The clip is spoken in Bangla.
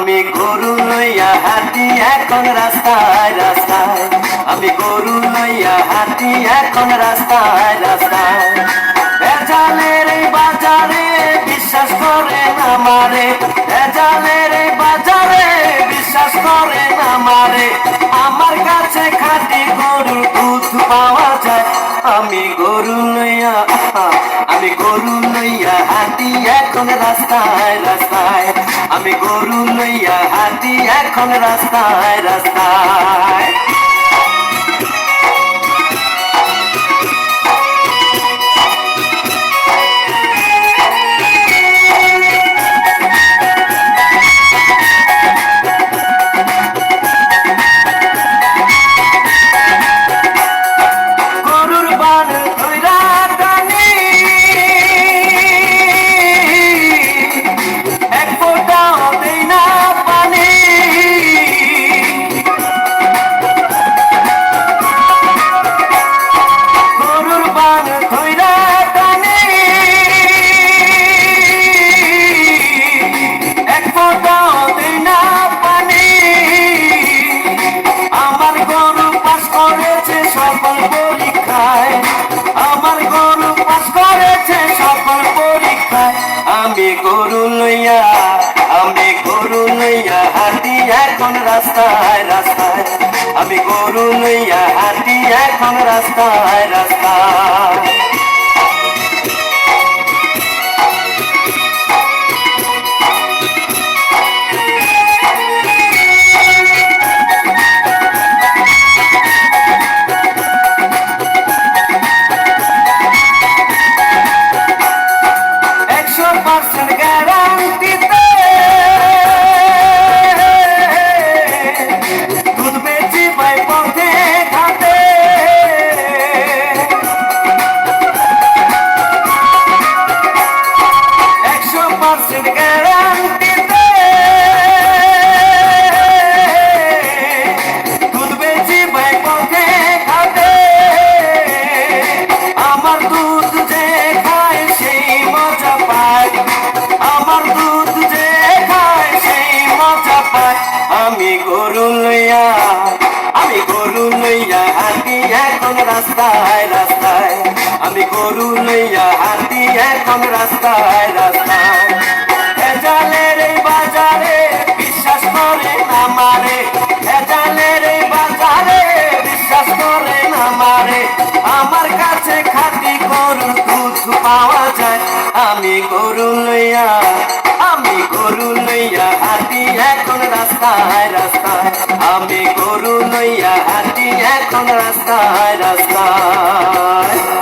আমি গরু লইয়া হাঁটি, এখন রাস্তায় রাস্তায়। আমি গরু লইয়া হাঁটি, এখন রাস্তায় রাস্তায়। ভেজালের বাজারে বিশ্বাস করে না মারে ভেজালের বাজারে বিশ্বাস করে না মারে আমার কাছে খাঁটি গরুর আমি গরু লইয়া হাতি এখন রাস্তায় রাস্তায়। আমি গরু লইয়া হাতি এখন রাস্তায় রাস্তায়। পরীক্ষায়, আমার গরু পাস করেছে সকল পরীক্ষায়। আমি গরু লইয়া, আমি গরু লইয়া হাতি এখন রাস্তায় রাস্তায়। আমি গরু লইয়া হাতি এখন রাস্তায় রাস্তায়। আমার দুধ যে খায় সেই মজা পায়। আমার দুধ যে খায় সেই মজা পায়। আমি গরু লইয়া, আমি গরু লইয়া হাঁটি এখন রাস্তায় রাস্তায়। আমি গরু লইয়া হাঁটি এখন রাস্তায় রাস্তায়। ভেজালের বাজারে বিশ্বাস করে না মারে। ভেজালের বাজারে বিশ্বাস করে না মারে। আমার কাছে খাতি গরুর দুধ পাওয়া যায়। আমি গরু লইয়া, আমি গরু লইয়া হাতি এখন রাস্তায় রাস্তায়। আমি গরু লইয়া হাতি এখন রাস্তায় রাস্তায়।